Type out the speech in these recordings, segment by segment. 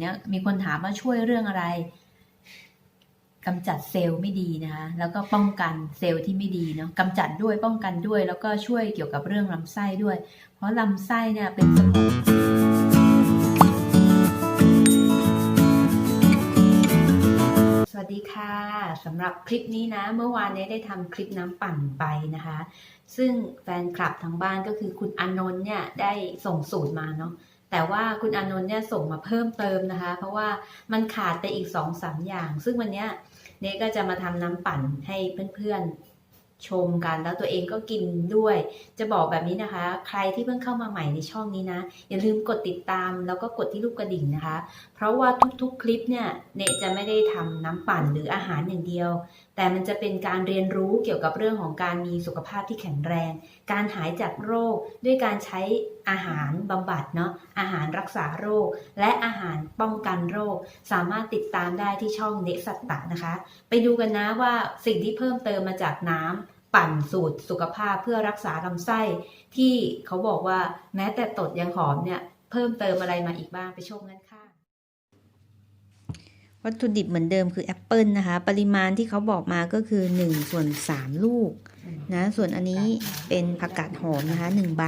เนี้ยมีคนถามว่าช่วยเรื่องอะไรกำจัดเซลล์ไม่ดีนะคะแล้วก็ป้องกันเซลล์ที่ไม่ดีเนาะกำจัดด้วยป้องกันด้วย แล้วก็ช่วยเกี่ยวกับเรื่องลำไส้ด้วย เพราะลำไส้เนี่ยเป็นสมองสวัสดีค่ะสำหรับคลิปนี้นะ เมื่อวานนี้ได้ทำคลิปน้ำปั่นไปนะคะ ซึ่งแฟนคลับทางบ้านก็คือคุณอนนท์เนี่ยได้ส่งสูตรมาเนาะ แต่ว่าคุณอนนท์เนี่ยส่งมาเพิ่มเติมนะคะ เพราะว่ามันขาดไปอีก2องสามอย่าง ซึ่งวันเนี้ยเนก็จะมาทำน้ำปั่นให้เพื่อนๆชมกัน แล้วตัวเองก็กินด้วย จะบอกแบบนี้นะคะ ใครที่เพิ่งเข้ามาใหม่ในช่องนี้นะ อย่าลืมกดติดตามแล้วก็กดที่รูปกระดิ่งนะคะ เพราะว่าทุกๆคลิปเนี่ยเนจะไม่ได้ทำน้ำปั่นหรืออาหารอย่างเดียว แต่มันจะเป็นการเรียนรู้เกี่ยวกับเรื่องของการมีสุขภาพที่แข็งแรง การหายจากโรคด้วยการใช้อาหารบำบัดเนาะอาหารรักษาโรค และอาหารป้องกันโรค สามารถติดตามได้ที่ช่องเนสัตตะนะคะ ไปดูกันนะว่าสิ่งที่เพิ่มเติมมาจากน้ำปั่นสูตรสุขภาพเพื่อรักษาลำไส้ ที่เขาบอกว่าแม้แต่ตดยังหอมเนี่ยเพิ่มเติมอะไรมาอีกบ้างไปชมกันค่ะ วัตถุดิบเหมือนเดิมคือแอปเปิลนะคะ ปริมาณที่เขาบอกมาก็คือ1ส่วน3ลูกนะส่วนอันนี้เป็นผักกาดหอมนะคะ1ใบ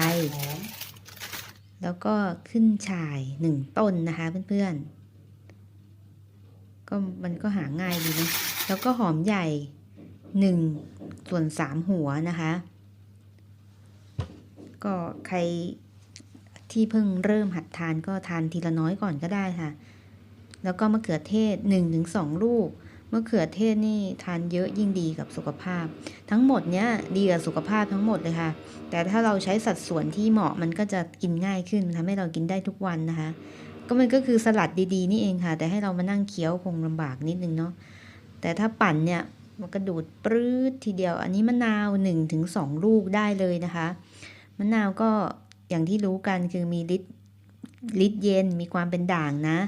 แล้วก็ขึ้นฉ่าย1ต้นนะคะเพื่อนๆ ก็มันก็หาง่ายดีนะ แล้วก็หอมใหญ่1ส่วน3หัวนะคะ ก็ใครที่เพิ่งเริ่มหัดทานก็ทานทีละน้อยก่อนก็ได้ค่ะ แล้วก็มะเขือเทศ1-2 ลูก มะเขือเทศนี่ทานเยอะยิ่งดีกับสุขภาพ ทั้งหมดเนี้ยดีกับสุขภาพทั้งหมดเลยค่ะ แต่ถ้าเราใช้สัดส่วนที่เหมาะมันก็จะกินง่ายขึ้นทำให้เรากินได้ทุกวันนะคะ ก็มันก็คือสลัดดีๆ นี่เองค่ะ แต่ให้เรามานั่งเคี้ยวคงลำบากนิดนึงเนาะแต่ถ้าปั่นเนี่ยมันกระดูดปรื้ดทีเดียว อันนี้มะนาว 1-2 ลูกได้เลยนะคะมะนาวก็อย่างที่รู้กันคือมีฤทธิ์ฤทธิ์เย็นมีความเป็นด่างนะ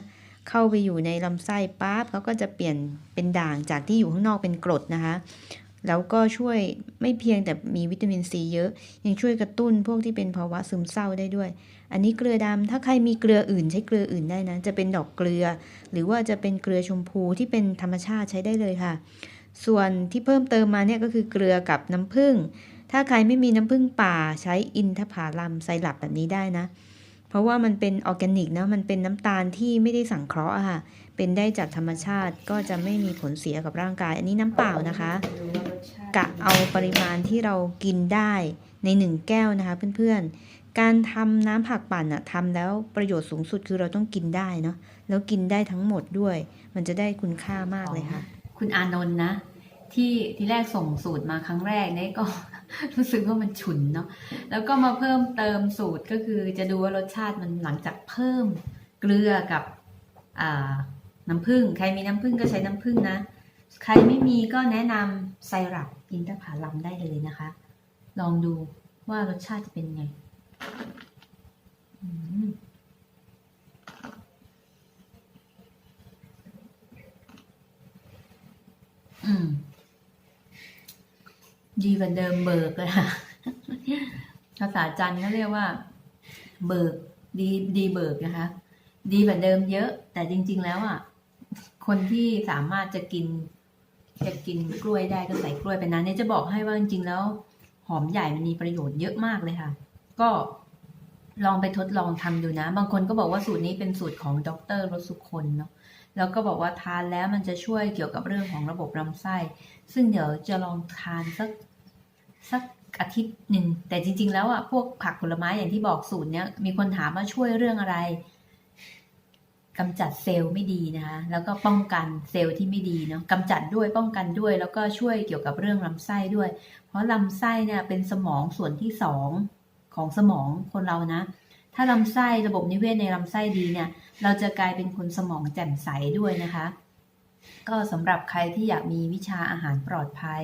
เข้าไปอยู่ในลำไส้ปั๊บเขาก็จะเปลี่ยนเป็นด่างจากที่อยู่ข้างนอกเป็นกรดนะคะแล้วก็ช่วยไม่เพียงแต่มีวิตามินซีเยอะ ยังช่วยกระตุ้นพวกที่เป็นภาวะซึมเศร้าได้ด้วย อันนี้เกลือดำถ้าใครมีเกลืออื่นใช้เกลืออื่นได้นะ จะเป็นดอกเกลือ หรือว่าจะเป็นเกลือชมพูที่เป็นธรรมชาติใช้ได้เลยค่ะ ส่วนที่เพิ่มเติมมาเนี่ยก็คือเกลือกับน้ำผึ้งถ้าใครไม่มีน้ำผึ้งป่าใช้อินทผลัมไซรัปแบบนี้ได้นะ เพราะว่ามันเป็นออร์แกนิกนะมันเป็นน้ำตาลที่ไม่ได้สังเคราะห์ค่ะเป็นได้จากธรรมชาติก็จะไม่มีผลเสียกับร่างกาย อันนี้น้ำเปล่านะคะ กะเอาปริมาณที่เรากินได้ในหนึ่งแก้วนะคะเพื่อนๆ การทำน้ำผักปั่นอะทำแล้วประโยชน์สูงสุดคือเราต้องกินได้เนาะแล้วกินได้ทั้งหมดด้วย มันจะได้คุณค่ามากเลยค่ะ คุณอานนท์นะ ที่ที่แรกส่งสูตรมาครั้งแรกเนี่ยก็ รู้สึกว่ามันฉุนเนาะแล้วก็มาเพิ่มเติมสูตรก็คือจะดูว่ารสชาติมันหลังจากเพิ่มเกลือกับน้ำผึ้งใครมีน้ำผึ้งก็ใช้น้ำผึ้งนะ ใครไม่มีก็แนะนำไซรัปอินทผลัมได้เลยนะคะ ลองดูว่ารสชาติจะเป็นไงอืม อืม ดีกว่าเดิมเบิกเลยค่ะภาษาจันทร์เขาเรียกว่า เบิก ดีดีเบิกนะคะ ดีกว่าเดิมเยอะ แต่จริง ๆ แล้วอะคนที่สามารถจะกินจะกินกล้วยได้ก็ใส่กล้วยไปนะเนี่ยจะบอกให้ว่าจริงๆแล้ว หอมใหญ่มันมีประโยชน์เยอะมากเลยค่ะ ก็ ลองไปทดลองทำดูนะ บางคนก็บอกว่าสูตรนี้เป็นสูตรของดรรสุคนเนาะแล้วก็บอกว่าทานแล้วมันจะช่วยเกี่ยวกับเรื่องของระบบลำไส้ ซึ่งเดี๋ยวจะลองทานสักสักอาทิตย์หนึ่งแต่จริง ๆ แล้วอะพวกผักผลไม้อย่างที่บอกสูตรเนี้ยมีคนถามว่าช่วยเรื่องอะไรกำจัดเซลล์ไม่ดีนะคะแล้วก็ป้องกันเซลล์ที่ไม่ดีเนาะกำจัดด้วยป้องกันด้วย แล้วก็ช่วยเกี่ยวกับเรื่องลำไส้ด้วย เพราะลำไส้เนี่ยเป็นสมองส่วนที่สอง ของสมองคนเรานะ ถ้าลำไส้ระบบนิเวศในลำไส้ดีเนี่ย เราจะกลายเป็นคนสมองแจ่มใสด้วยนะคะ ก็สำหรับใครที่อยากมีวิชาอาหารปลอดภัย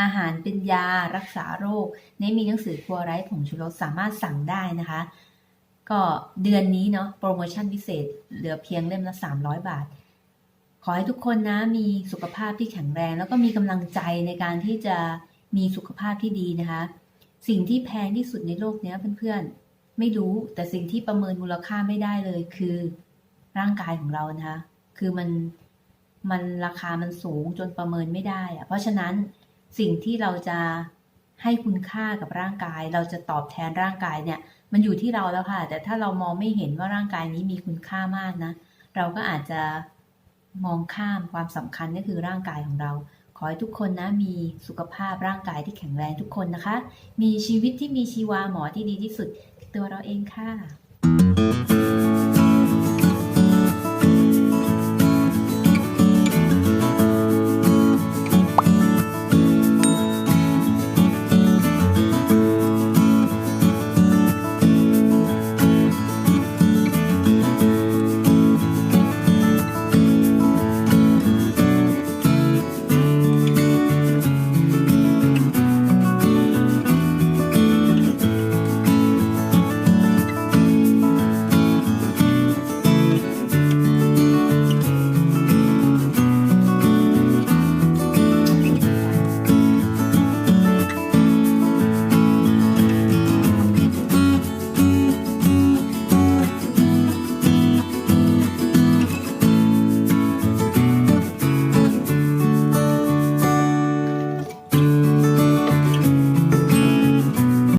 อาหารเป็นยารักษาโรคในมีหนังสือครัวไร้ผงชูรสสามารถสั่งได้นะคะ ก็เดือนนี้เนาะโปรโมชั่นพิเศษเหลือเพียงเล่มละ 300 บาทขอให้ทุกคนนะมีสุขภาพที่แข็งแรง แล้วก็มีกำลังใจในการที่จะมีสุขภาพที่ดีนะคะ สิ่งที่แพงที่สุดในโลกเนี้ยเพื่อนๆ ไม่รู้แต่สิ่งที่ประเมินมูลค่าไม่ได้เลยคือร่างกายของเรานะคะ คือมันมันราคามันสูงจนประเมินไม่ได้อะเพราะฉะนั้นสิ่งที่เราจะให้คุณค่ากับร่างกาย เราจะตอบแทนร่างกายเนี่ย มันอยู่ที่เราแล้วค่ะ แต่ถ้าเรามองไม่เห็นว่าร่างกายนี้มีคุณค่ามากนะ เราก็อาจจะมองข้ามความสำคัญก็คือร่างกายของเรา ขอให้ทุกคนนะมีสุขภาพร่างกายที่แข็งแรงทุกคนนะคะ มีชีวิตที่มีชีวาหมอที่ดีที่สุด ตัวเราเองค่ะ